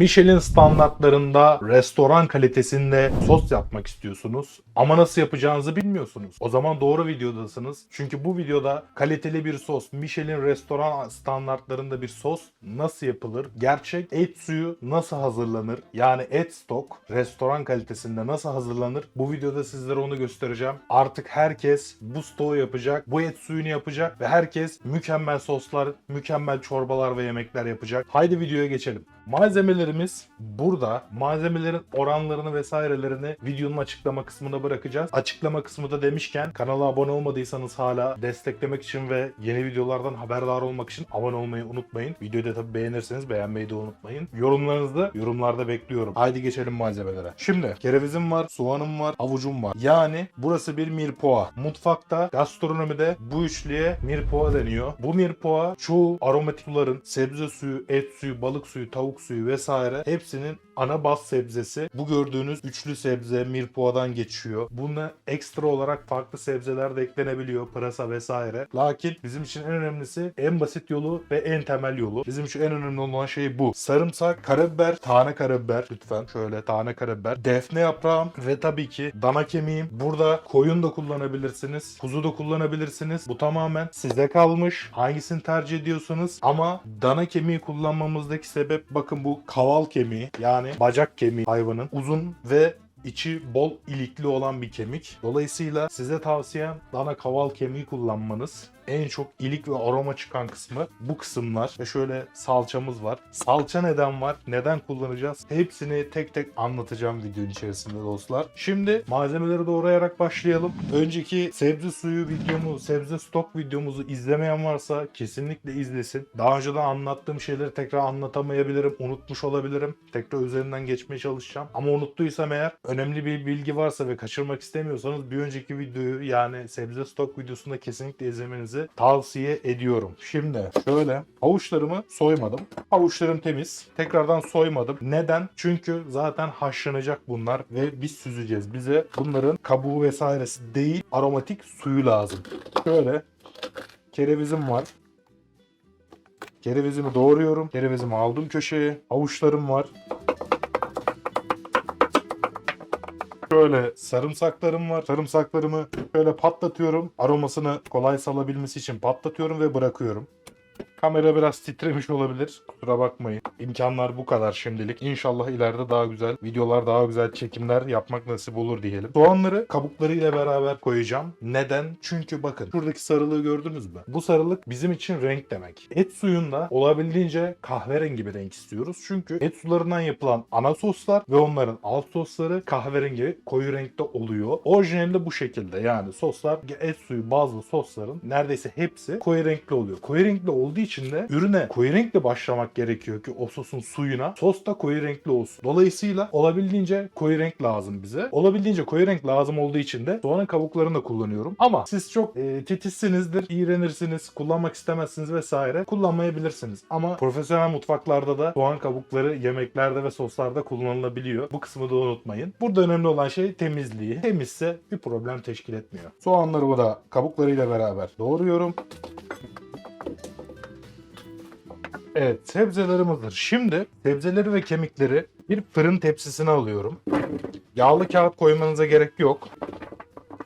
Michelin standartlarında restoran kalitesinde sos yapmak istiyorsunuz ama nasıl yapacağınızı bilmiyorsunuz. O zaman doğru videodasınız. Çünkü bu videoda kaliteli bir sos, Michelin restoran standartlarında bir sos nasıl yapılır? Gerçek et suyu nasıl hazırlanır? Yani et stok restoran kalitesinde nasıl hazırlanır? Bu videoda sizlere onu göstereceğim. Artık herkes bu stoğu yapacak, bu et suyunu yapacak ve herkes mükemmel soslar, mükemmel çorbalar ve yemekler yapacak. Haydi videoya geçelim. Malzemelerimiz burada. Malzemelerin oranlarını vesairelerini videonun açıklama kısmına bırakacağız. Açıklama kısmı da demişken kanala abone olmadıysanız hala desteklemek için ve yeni videolardan haberdar olmak için abone olmayı unutmayın. Videoyu da tabii beğenirseniz beğenmeyi de unutmayın. Yorumlarınızı da yorumlarda bekliyorum. Haydi geçelim malzemelere. Şimdi kerevizim var, soğanım var, havucum var. Yani burası bir mirpoğa. Mutfakta, gastronomide bu üçlüye mirpoğa deniyor. Bu mirpoğa çoğu aromatik suların, sebze suyu, et suyu, balık suyu, tavuk suyu vesaire hepsinin ana baz sebzesi. Bu gördüğünüz üçlü sebze mirpoğadan geçiyor. Buna ekstra olarak farklı sebzeler de eklenebiliyor. Pırasa vesaire. Lakin bizim için en önemlisi en basit yolu ve en temel yolu. Bizim için en önemli olan şey bu. Sarımsak, karabiber, tane karabiber lütfen. Şöyle tane karabiber. Defne yaprağım ve tabii ki dana kemiğim. Burada koyun da kullanabilirsiniz. Kuzu da kullanabilirsiniz. Bu tamamen size kalmış. Hangisini tercih ediyorsunuz? Ama dana kemiği kullanmamızdaki sebep bakın bu kaval kemiği. Yani bacak kemiği hayvanın. Uzun ve içi bol ilikli olan bir kemik. Dolayısıyla size tavsiyem dana kaval kemiği kullanmanız. En çok ilik ve aroma çıkan kısmı bu kısımlar. Ve şöyle salçamız var. Salça neden var? Neden kullanacağız? Hepsini tek tek anlatacağım videonun içerisinde dostlar. Şimdi malzemeleri doğrayarak başlayalım. Önceki sebze suyu videomu, sebze stok videomuzu izlemeyen varsa kesinlikle izlesin. Daha önceden anlattığım şeyleri tekrar anlatamayabilirim. Unutmuş olabilirim. Tekrar üzerinden geçmeye çalışacağım. Ama unuttuysam eğer önemli bir bilgi varsa ve kaçırmak istemiyorsanız bir önceki videoyu yani sebze stok videosunda kesinlikle izlemenizi tavsiye ediyorum. Şimdi şöyle havuçlarımı soymadım. Havuçlarım temiz. Tekrardan soymadım. Neden? Çünkü zaten haşlanacak bunlar ve biz süzeceğiz. Bize bunların kabuğu vesairesi değil aromatik suyu lazım. Şöyle kerevizim var. Kerevizimi doğruyorum. Kerevizimi aldım köşeye. Havuçlarım var. Şöyle sarımsaklarım var. Sarımsaklarımı şöyle patlatıyorum. Aromasını kolay salabilmesi için patlatıyorum ve bırakıyorum. Kamera biraz titremiş olabilir. Kusura bakmayın. İmkanlar bu kadar şimdilik. İnşallah ileride daha güzel videolar, daha güzel çekimler yapmak nasip olur diyelim. Soğanları kabuklarıyla beraber koyacağım. Neden? Çünkü bakın şuradaki sarılığı gördünüz mü? Bu sarılık bizim için renk demek. Et suyunda olabildiğince kahverengi bir renk istiyoruz. Çünkü et sularından yapılan ana soslar ve onların alt sosları kahverengi koyu renkte oluyor. Orijinalinde bu şekilde yani soslar et suyu bazlı sosların neredeyse hepsi koyu renkli oluyor. Koyu renkli olduğu için de ürüne koyu renkle başlamak gerekiyor ki o sosun suyuna sos da koyu renkli olsun. Dolayısıyla olabildiğince koyu renk lazım bize. Olabildiğince koyu renk lazım olduğu için de soğanın kabuklarını da kullanıyorum. Ama siz çok e, titizsinizdir, iğrenirsiniz, kullanmak istemezsiniz vesaire. Kullanmayabilirsiniz. Ama profesyonel mutfaklarda da soğan kabukları yemeklerde ve soslarda kullanılabiliyor. Bu kısmı da unutmayın. Burada önemli olan şey temizliği. Temizse bir problem teşkil etmiyor. Soğanlarımı da kabuklarıyla beraber doğruyorum. Evet sebzelerim hazır. Şimdi sebzeleri ve kemikleri bir fırın tepsisine alıyorum. Yağlı kağıt koymanıza gerek yok.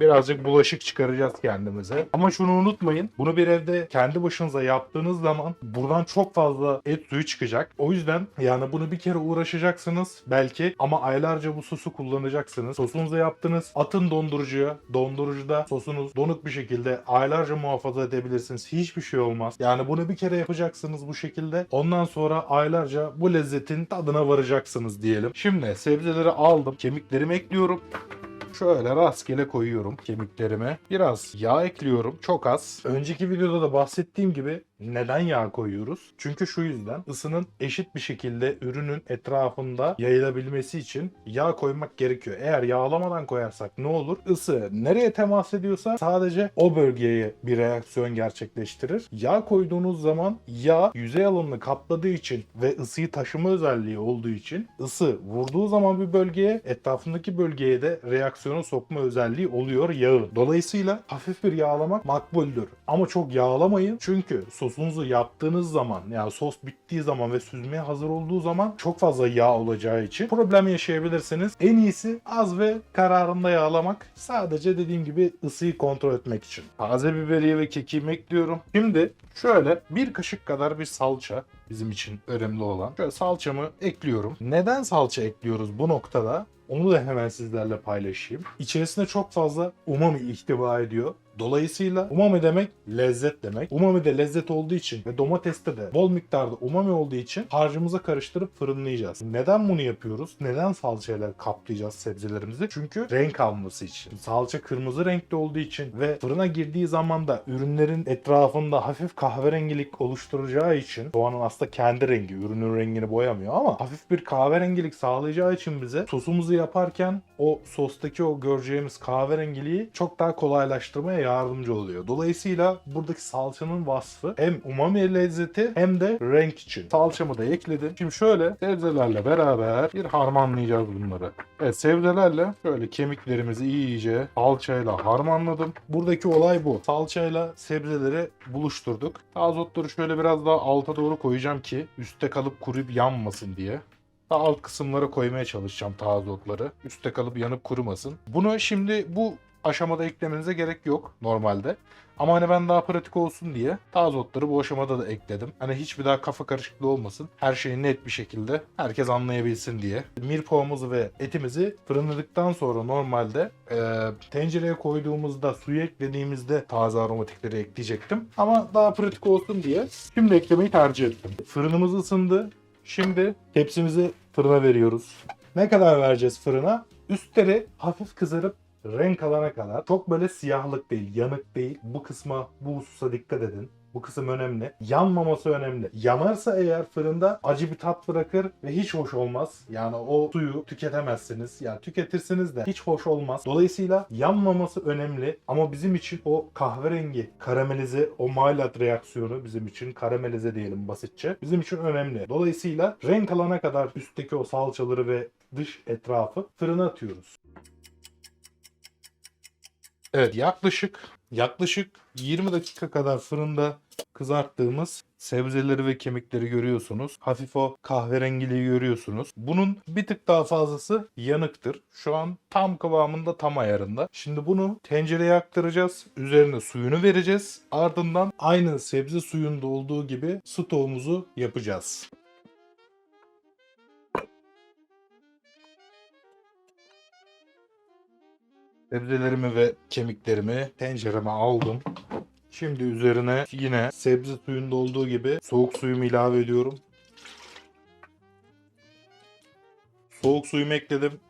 Birazcık bulaşık çıkaracağız kendimize. Ama şunu unutmayın. Bunu bir evde kendi başınıza yaptığınız zaman buradan çok fazla et suyu çıkacak. O yüzden yani bunu bir kere uğraşacaksınız belki ama aylarca bu sosu kullanacaksınız. Sosunuzu yaptınız. Atın dondurucuya. Dondurucuda sosunuz donuk bir şekilde aylarca muhafaza edebilirsiniz. Hiçbir şey olmaz. Yani bunu bir kere yapacaksınız bu şekilde. Ondan sonra aylarca bu lezzetin tadına varacaksınız diyelim. Şimdi sebzeleri aldım. Kemiklerimi ekliyorum. Şöyle rastgele koyuyorum kemiklerime. Biraz yağ ekliyorum. Çok az. Önceki videoda da bahsettiğim gibi neden yağ koyuyoruz? Çünkü şu yüzden ısının eşit bir şekilde ürünün etrafında yayılabilmesi için yağ koymak gerekiyor. Eğer yağlamadan koyarsak ne olur? Isı nereye temas ediyorsa sadece o bölgeye bir reaksiyon gerçekleştirir. Yağ koyduğunuz zaman yağ yüzey alanını kapladığı için ve ısıyı taşıma özelliği olduğu için ısı vurduğu zaman bir bölgeye etrafındaki bölgeye de reaksiyonu sokma özelliği oluyor yağı. Dolayısıyla hafif bir yağlamak makbuldür. Ama çok yağlamayın çünkü sosunuzu yaptığınız zaman yani sos bittiği zaman ve süzmeye hazır olduğu zaman çok fazla yağ olacağı için problem yaşayabilirsiniz. En iyisi az ve kararında yağlamak. Sadece dediğim gibi ısıyı kontrol etmek için. Taze biberiye ve kekiğimi ekliyorum. Şimdi şöyle bir kaşık kadar bir salça bizim için önemli olan. Şöyle salçamı ekliyorum. Neden salça ekliyoruz bu noktada? Onu da hemen sizlerle paylaşayım. İçerisinde çok fazla umami ihtiva ediyor. Dolayısıyla umami demek lezzet demek. Umami de lezzet olduğu için ve domateste de bol miktarda umami olduğu için harcımıza karıştırıp fırınlayacağız. Neden bunu yapıyoruz? Neden salçayla kaplayacağız sebzelerimizi? Çünkü renk alması için. Salça kırmızı renkli olduğu için ve fırına girdiği zaman da ürünlerin etrafında hafif kahverengilik oluşturacağı için soğanın aslında kendi rengi, ürünün rengini boyamıyor ama hafif bir kahverengilik sağlayacağı için bize sosumuzu yaparken o sostaki o göreceğimiz kahverengiliği çok daha kolaylaştırmaya yardımcı oluyor. Dolayısıyla buradaki salçanın vasfı hem umami lezzeti hem de renk için. Salçamı da ekledim. Şimdi şöyle sebzelerle beraber bir harmanlayacağız bunları. Evet sebzelerle şöyle kemiklerimizi iyice salçayla harmanladım. Buradaki olay bu. Salçayla sebzeleri buluşturduk. Tazotları şöyle biraz daha alta doğru koyacağım ki üstte kalıp kuruyup yanmasın diye. Daha alt kısımlara koymaya çalışacağım taze otları. Üstte kalıp yanıp kurumasın. Bunu şimdi bu aşamada eklemenize gerek yok normalde. Ama hani ben daha pratik olsun diye taze otları bu aşamada da ekledim. Hani hiçbir daha kafa karışıklığı olmasın. Her şeyi net bir şekilde herkes anlayabilsin diye. Mirpoğumuzu ve etimizi fırınladıktan sonra normalde e, tencereye koyduğumuzda suyu eklediğimizde taze aromatikleri ekleyecektim. Ama daha pratik olsun diye şimdi eklemeyi tercih ettim. Fırınımız ısındı. Şimdi tepsimizi fırına veriyoruz. Ne kadar vereceğiz fırına? Üstleri hafif kızarıp renk alana kadar. Çok böyle siyahlık değil, yanık değil. Bu kısma, bu hususa dikkat edin. Bu kısım önemli. Yanmaması önemli. Yanarsa eğer fırında acı bir tat bırakır ve hiç hoş olmaz. Yani o suyu tüketemezsiniz. Yani tüketirsiniz de hiç hoş olmaz. Dolayısıyla yanmaması önemli. Ama bizim için o kahverengi karamelize, o Maillard reaksiyonu bizim için karamelize diyelim basitçe. Bizim için önemli. Dolayısıyla renk alana kadar üstteki o salçaları ve dış etrafı fırına atıyoruz. Evet yaklaşık yaklaşık 20 dakika kadar fırında kızarttığımız sebzeleri ve kemikleri görüyorsunuz. Hafif o kahverengiliği görüyorsunuz. Bunun bir tık daha fazlası yanıktır. Şu an tam kıvamında tam ayarında. Şimdi bunu tencereye aktaracağız. Üzerine suyunu vereceğiz. Ardından aynı sebze suyunda olduğu gibi stoğumuzu yapacağız. Sebzelerimi ve kemiklerimi tencereme aldım. Şimdi üzerine yine sebze suyunda olduğu gibi soğuk suyumu ilave ediyorum. Soğuk suyumu ekledim.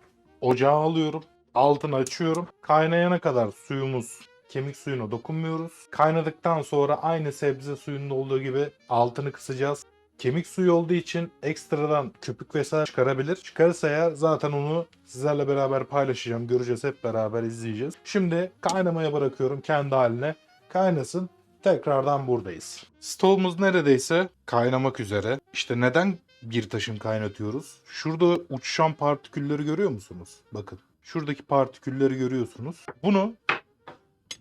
Ocağa alıyorum. Altını açıyorum. Kaynayana kadar suyumuz kemik suyuna dokunmuyoruz. Kaynadıktan sonra aynı sebze suyunda olduğu gibi altını kısacağız. Kemik suyu olduğu için ekstradan köpük vesaire çıkarabilir. Çıkarırsa eğer zaten onu sizlerle beraber paylaşacağım. Göreceğiz hep beraber izleyeceğiz. Şimdi kaynamaya bırakıyorum kendi haline. Kaynasın. Tekrardan buradayız. Stoğumuz neredeyse kaynamak üzere. İşte neden bir taşım kaynatıyoruz? Şurada uçuşan partikülleri görüyor musunuz? Bakın. Şuradaki partikülleri görüyorsunuz. Bunu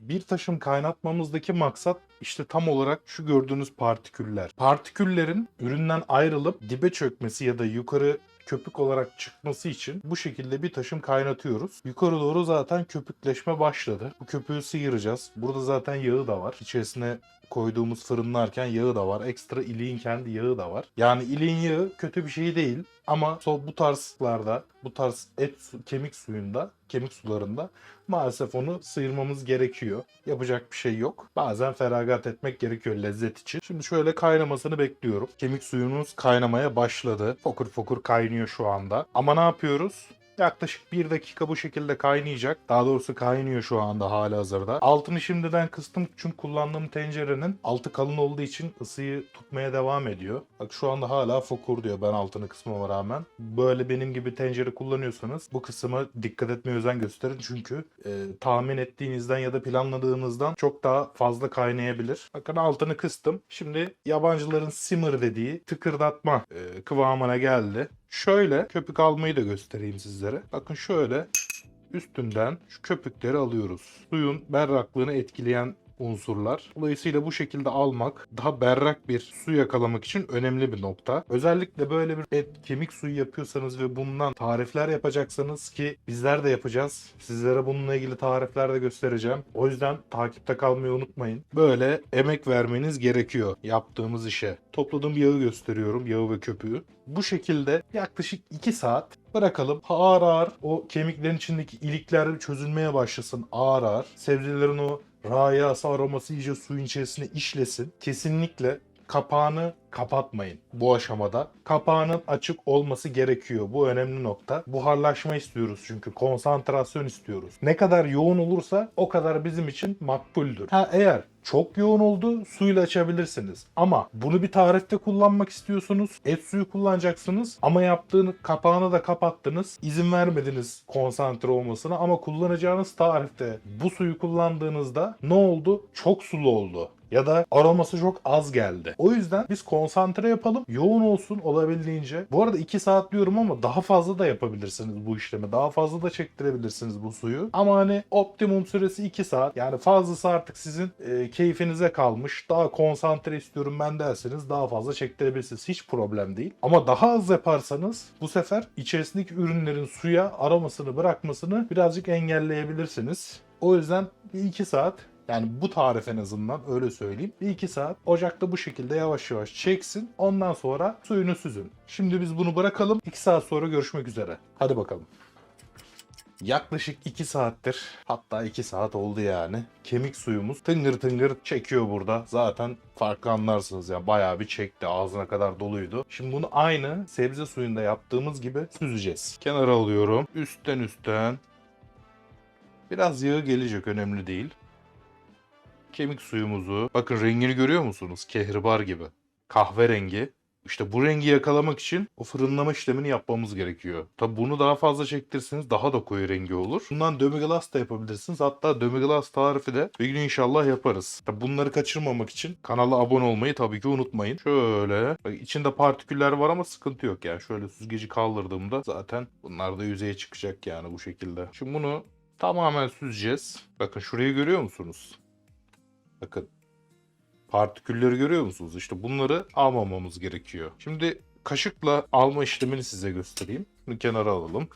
bir taşım kaynatmamızdaki maksat işte tam olarak şu gördüğünüz partiküller. Partiküllerin üründen ayrılıp dibe çökmesi ya da yukarı köpük olarak çıkması için bu şekilde bir taşım kaynatıyoruz. Yukarı doğru zaten köpükleşme başladı. Bu köpüğü sıyıracağız. Burada zaten yağı da var. İçerisine koyduğumuz fırınlarken yağı da var. Ekstra iliğin kendi yağı da var. Yani iliğin yağı kötü bir şey değil. Ama bu tarzlarda, bu tarz et kemik suyunda, kemik sularında maalesef onu sıyırmamız gerekiyor. Yapacak bir şey yok. Bazen feragat etmek gerekiyor lezzet için. Şimdi şöyle kaynamasını bekliyorum. Kemik suyumuz kaynamaya başladı. Fokur fokur kaynıyor şu anda. Ama ne yapıyoruz? Yaklaşık bir dakika bu şekilde kaynayacak. Daha doğrusu kaynıyor şu anda hala hazırda. Altını şimdiden kıstım çünkü kullandığım tencerenin altı kalın olduğu için ısıyı tutmaya devam ediyor. Bak şu anda hala fokur diyor ben altını kısmama rağmen. Böyle benim gibi tencere kullanıyorsanız bu kısma dikkat etmeye özen gösterin. Çünkü e, tahmin ettiğinizden ya da planladığınızdan çok daha fazla kaynayabilir. Bakın altını kıstım. Şimdi yabancıların simmer dediği tıkırdatma e, kıvamına geldi. Şöyle köpük almayı da göstereyim sizlere. Bakın şöyle üstünden şu köpükleri alıyoruz. Suyun berraklığını etkileyen unsurlar. Dolayısıyla bu şekilde almak daha berrak bir su yakalamak için önemli bir nokta. Özellikle böyle bir et kemik suyu yapıyorsanız ve bundan tarifler yapacaksanız ki bizler de yapacağız. Sizlere bununla ilgili tarifler de göstereceğim. O yüzden takipte kalmayı unutmayın. Böyle emek vermeniz gerekiyor yaptığımız işe. Topladığım yağı gösteriyorum. Yağı ve köpüğü. Bu şekilde yaklaşık 2 saat bırakalım. Ağır ağır o kemiklerin içindeki ilikler çözülmeye başlasın ağır ağır. Sebzelerin o rayası aroması iyice suyun içerisine işlesin. Kesinlikle kapağını kapatmayın bu aşamada. Kapağının açık olması gerekiyor. Bu önemli nokta. Buharlaşma istiyoruz çünkü. Konsantrasyon istiyoruz. Ne kadar yoğun olursa o kadar bizim için makbuldür. Ha eğer çok yoğun oldu suyla açabilirsiniz. Ama bunu bir tarifte kullanmak istiyorsunuz. Et suyu kullanacaksınız. Ama yaptığını kapağını da kapattınız. İzin vermediniz konsantre olmasına ama kullanacağınız tarifte bu suyu kullandığınızda ne oldu? Çok sulu oldu ya da aroması çok az geldi. O yüzden biz konsantre yapalım. Yoğun olsun olabildiğince. Bu arada 2 saat diyorum ama daha fazla da yapabilirsiniz bu işlemi. Daha fazla da çektirebilirsiniz bu suyu. Ama hani optimum süresi 2 saat. Yani fazlası artık sizin e, keyfinize kalmış. Daha konsantre istiyorum ben derseniz daha fazla çektirebilirsiniz. Hiç problem değil. Ama daha az yaparsanız bu sefer içerisindeki ürünlerin suya aromasını bırakmasını birazcık engelleyebilirsiniz. O yüzden bir 2 saat yani bu tarif en azından öyle söyleyeyim. Bir iki saat ocakta bu şekilde yavaş yavaş çeksin. Ondan sonra suyunu süzün. Şimdi biz bunu bırakalım. 2 saat sonra görüşmek üzere. Hadi bakalım. Yaklaşık 2 saattir hatta 2 saat oldu yani. Kemik suyumuz tıngır tıngır çekiyor burada. Zaten farkı anlarsınız yani bayağı bir çekti ağzına kadar doluydu. Şimdi bunu aynı sebze suyunda yaptığımız gibi süzeceğiz. Kenara alıyorum. Üstten üstten. Biraz yağı gelecek önemli değil kemik suyumuzu. Bakın rengini görüyor musunuz? Kehribar gibi. Kahverengi. İşte bu rengi yakalamak için o fırınlama işlemini yapmamız gerekiyor. Tabi bunu daha fazla çektirseniz daha da koyu rengi olur. Bundan demi-glace da yapabilirsiniz. Hatta demi-glace tarifi de bir gün inşallah yaparız. Tabi bunları kaçırmamak için kanala abone olmayı tabii ki unutmayın. Şöyle. Bak içinde partiküller var ama sıkıntı yok yani. Şöyle süzgeci kaldırdığımda zaten bunlar da yüzeye çıkacak yani bu şekilde. Şimdi bunu tamamen süzeceğiz. Bakın şurayı görüyor musunuz? Bakın. Partikülleri görüyor musunuz? İşte bunları almamamız gerekiyor. Şimdi kaşıkla alma işlemini size göstereyim. Bunu kenara alalım.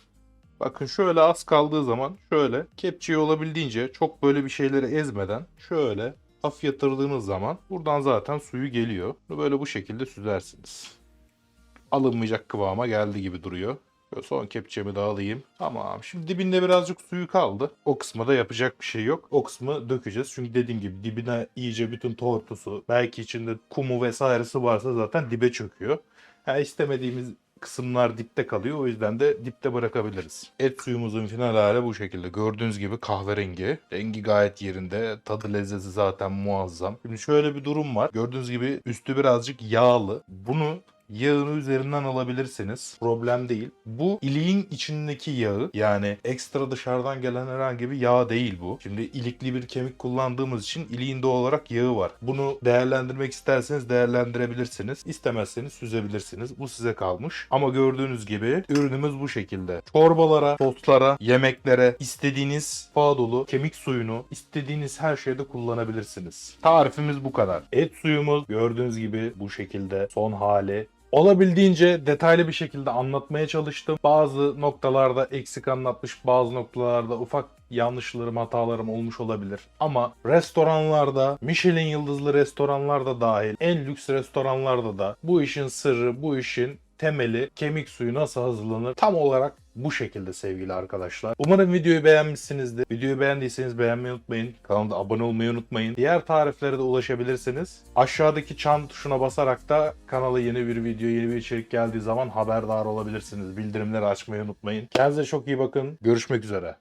Bakın şöyle az kaldığı zaman şöyle kepçeyi olabildiğince çok böyle bir şeyleri ezmeden şöyle hafif yatırdığınız zaman buradan zaten suyu geliyor. Bunu böyle bu şekilde süzersiniz. Alınmayacak kıvama geldi gibi duruyor. Böyle son kepçemi de alayım. Tamam. Şimdi dibinde birazcık suyu kaldı. O kısma da yapacak bir şey yok. O kısmı dökeceğiz. Çünkü dediğim gibi dibine iyice bütün tortusu, belki içinde kumu vesairesi varsa zaten dibe çöküyor. Ha istemediğimiz kısımlar dipte kalıyor. O yüzden de dipte bırakabiliriz. Et suyumuzun final hali bu şekilde. Gördüğünüz gibi kahverengi. Rengi gayet yerinde. Tadı lezzeti zaten muazzam. Şimdi şöyle bir durum var. Gördüğünüz gibi üstü birazcık yağlı. Bunu yağını üzerinden alabilirsiniz. Problem değil. Bu iliğin içindeki yağı yani ekstra dışarıdan gelen herhangi bir yağ değil bu. Şimdi ilikli bir kemik kullandığımız için iliğin doğal olarak yağı var. Bunu değerlendirmek isterseniz değerlendirebilirsiniz. İstemezseniz süzebilirsiniz. Bu size kalmış. Ama gördüğünüz gibi ürünümüz bu şekilde. Çorbalara, soslara, yemeklere istediğiniz bağ dolu kemik suyunu istediğiniz her şeyde kullanabilirsiniz. Tarifimiz bu kadar. Et suyumuz gördüğünüz gibi bu şekilde son hali Olabildiğince detaylı bir şekilde anlatmaya çalıştım. Bazı noktalarda eksik anlatmış, bazı noktalarda ufak yanlışlarım, hatalarım olmuş olabilir. Ama restoranlarda, Michelin yıldızlı restoranlarda dahil, en lüks restoranlarda da bu işin sırrı, bu işin temeli kemik suyu nasıl hazırlanır tam olarak bu şekilde sevgili arkadaşlar. Umarım videoyu beğenmişsinizdir. Videoyu beğendiyseniz beğenmeyi unutmayın. Kanalda abone olmayı unutmayın. Diğer tariflere de ulaşabilirsiniz. Aşağıdaki çan tuşuna basarak da kanala yeni bir video, yeni bir içerik geldiği zaman haberdar olabilirsiniz. Bildirimleri açmayı unutmayın. Kendinize çok iyi bakın. Görüşmek üzere.